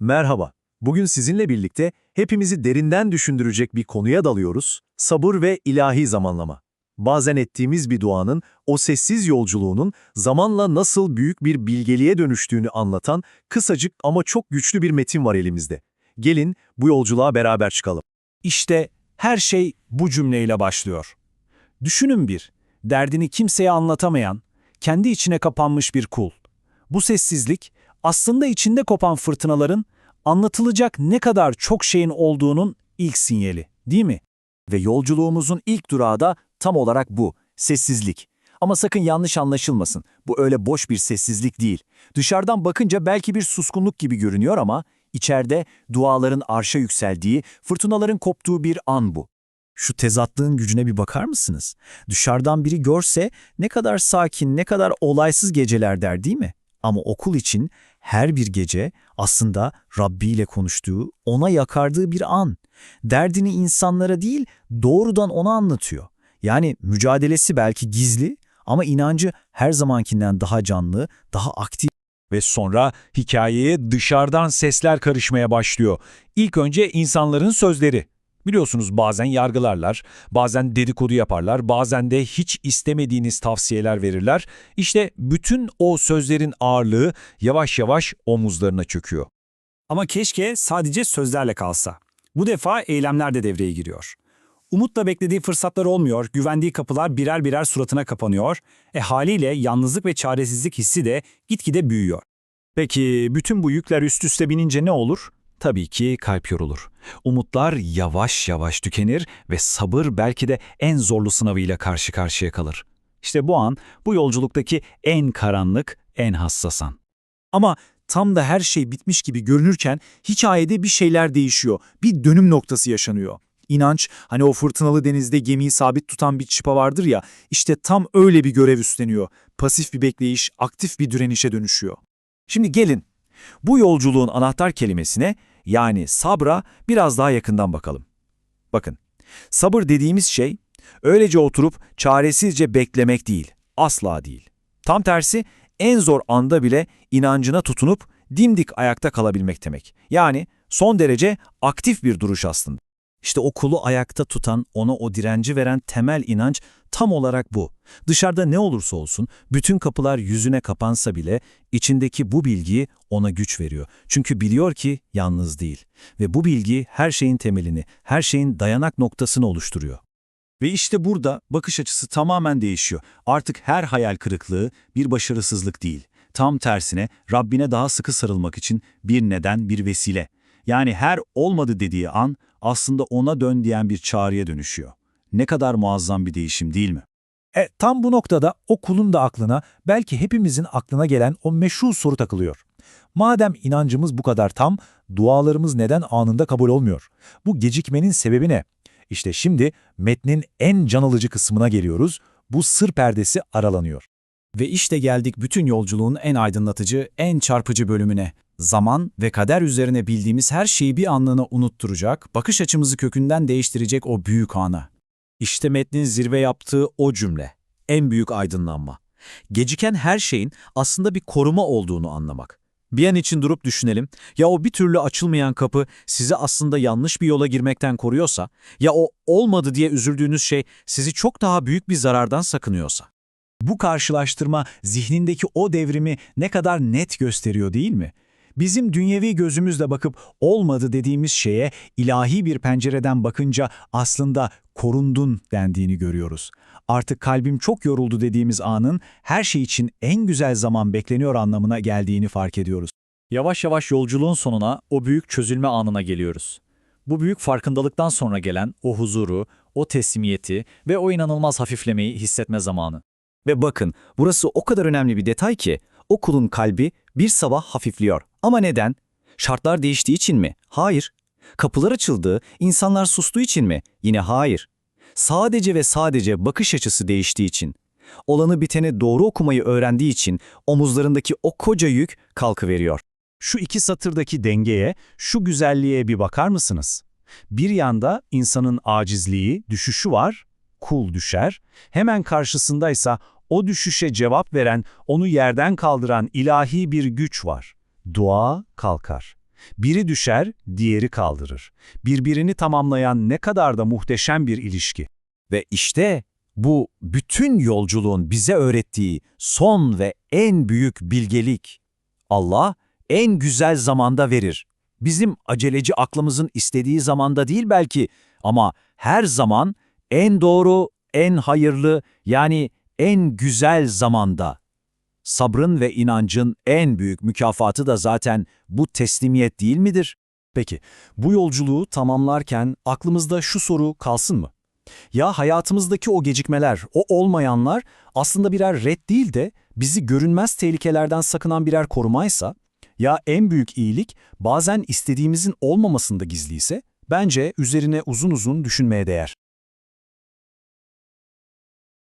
Merhaba. Bugün sizinle birlikte hepimizi derinden düşündürecek bir konuya dalıyoruz. Sabır ve ilahi zamanlama. Bazen ettiğimiz bir duanın, o sessiz yolculuğunun zamanla nasıl büyük bir bilgeliğe dönüştüğünü anlatan kısacık ama çok güçlü bir metin var elimizde. Gelin bu yolculuğa beraber çıkalım. İşte her şey bu cümleyle başlıyor. Düşünün bir, derdini kimseye anlatamayan, kendi içine kapanmış bir kul. Bu sessizlik aslında içinde kopan fırtınaların anlatılacak ne kadar çok şeyin olduğunun ilk sinyali, değil mi? Ve yolculuğumuzun ilk durağı da tam olarak bu, sessizlik. Ama sakın yanlış anlaşılmasın, bu öyle boş bir sessizlik değil. Dışarıdan bakınca belki bir suskunluk gibi görünüyor ama içeride duaların arşa yükseldiği, fırtınaların koptuğu bir an bu. Şu tezatlığın gücüne bir bakar mısınız? Dışarıdan biri görse ne kadar sakin, ne kadar olaysız geceler der değil mi? Ama okul için her bir gece aslında Rabbi ile konuştuğu, ona yakardığı bir an. Derdini insanlara değil, doğrudan ona anlatıyor. Yani mücadelesi belki gizli ama inancı her zamankinden daha canlı, daha aktif. Ve sonra hikayeye dışarıdan sesler karışmaya başlıyor. İlk önce insanların sözleri. Biliyorsunuz bazen yargılarlar, bazen dedikodu yaparlar, bazen de hiç istemediğiniz tavsiyeler verirler. İşte bütün o sözlerin ağırlığı yavaş yavaş omuzlarına çöküyor. Ama keşke sadece sözlerle kalsa. Bu defa eylemler de devreye giriyor. Umutla beklediği fırsatlar olmuyor, güvendiği kapılar birer birer suratına kapanıyor. E haliyle yalnızlık ve çaresizlik hissi de gitgide büyüyor. Peki bütün bu yükler üst üste binince ne olur? Tabii ki kalp yorulur. Umutlar yavaş yavaş tükenir ve sabır belki de en zorlu sınavıyla karşı karşıya kalır. İşte bu an bu yolculuktaki en karanlık, en hassas an. Ama tam da her şey bitmiş gibi görünürken hikayede bir şeyler değişiyor. Bir dönüm noktası yaşanıyor. İnanç, hani o fırtınalı denizde gemiyi sabit tutan bir çıpa vardır ya, işte tam öyle bir görev üstleniyor. Pasif bir bekleyiş, aktif bir direnişe dönüşüyor. Şimdi gelin, bu yolculuğun anahtar kelimesine yani sabra biraz daha yakından bakalım. Bakın, sabır dediğimiz şey öylece oturup çaresizce beklemek değil, asla değil. Tam tersi en zor anda bile inancına tutunup dimdik ayakta kalabilmek demek. Yani son derece aktif bir duruş aslında. İşte o kulu ayakta tutan, ona o direnci veren temel inanç tam olarak bu. Dışarıda ne olursa olsun, bütün kapılar yüzüne kapansa bile içindeki bu bilgi ona güç veriyor. Çünkü biliyor ki yalnız değil. Ve bu bilgi her şeyin temelini, her şeyin dayanak noktasını oluşturuyor. Ve işte burada bakış açısı tamamen değişiyor. Artık her hayal kırıklığı bir başarısızlık değil. Tam tersine Rabbine daha sıkı sarılmak için bir neden, bir vesile. Yani her olmadı dediği an aslında ona dön diyen bir çağrıya dönüşüyor. Ne kadar muazzam bir değişim değil mi? E, tam bu noktada o kulun da aklına, belki hepimizin aklına gelen o meşhur soru takılıyor. Madem inancımız bu kadar tam, dualarımız neden anında kabul olmuyor? Bu gecikmenin sebebi ne? İşte şimdi metnin en can alıcı kısmına geliyoruz. Bu sır perdesi aralanıyor. Ve işte geldik bütün yolculuğun en aydınlatıcı, en çarpıcı bölümüne. Zaman ve kader üzerine bildiğimiz her şeyi bir anlığına unutturacak, bakış açımızı kökünden değiştirecek o büyük ana. İşte metnin zirve yaptığı o cümle. En büyük aydınlanma. Geciken her şeyin aslında bir koruma olduğunu anlamak. Bir an için durup düşünelim. Ya o bir türlü açılmayan kapı sizi aslında yanlış bir yola girmekten koruyorsa, ya o olmadı diye üzüldüğünüz şey sizi çok daha büyük bir zarardan sakınıyorsa. Bu karşılaştırma zihnindeki o devrimi ne kadar net gösteriyor değil mi? Bizim dünyevi gözümüzle bakıp olmadı dediğimiz şeye ilahi bir pencereden bakınca aslında korundun dendiğini görüyoruz. Artık kalbim çok yoruldu dediğimiz anın her şey için en güzel zaman bekleniyor anlamına geldiğini fark ediyoruz. Yavaş yavaş yolculuğun sonuna, o büyük çözülme anına geliyoruz. Bu büyük farkındalıktan sonra gelen o huzuru, o teslimiyeti ve o inanılmaz hafiflemeyi hissetme zamanı. Ve bakın, burası o kadar önemli bir detay ki, o kulun kalbi bir sabah hafifliyor. Ama neden? Şartlar değiştiği için mi? Hayır. Kapılar açıldı, insanlar sustuğu için mi? Yine hayır. Sadece ve sadece bakış açısı değiştiği için. Olanı biteni doğru okumayı öğrendiği için omuzlarındaki o koca yük kalkıveriyor. Şu iki satırdaki dengeye, şu güzelliğe bir bakar mısınız? Bir yanda insanın acizliği, düşüşü var, kul düşer. Hemen karşısındaysa o düşüşe cevap veren, onu yerden kaldıran ilahi bir güç var. Dua kalkar. Biri düşer, diğeri kaldırır. Birbirini tamamlayan ne kadar da muhteşem bir ilişki. Ve işte bu bütün yolculuğun bize öğrettiği son ve en büyük bilgelik. Allah en güzel zamanda verir. Bizim aceleci aklımızın istediği zamanda değil belki ama her zaman en doğru, en hayırlı yani en güzel zamanda. Sabrın ve inancın en büyük mükafatı da zaten bu teslimiyet değil midir? Peki, bu yolculuğu tamamlarken aklımızda şu soru kalsın mı? Ya hayatımızdaki o gecikmeler, o olmayanlar aslında birer red değil de bizi görünmez tehlikelerden sakınan birer korumaysa, ya en büyük iyilik bazen istediğimizin olmamasında gizliyse, bence üzerine uzun uzun düşünmeye değer.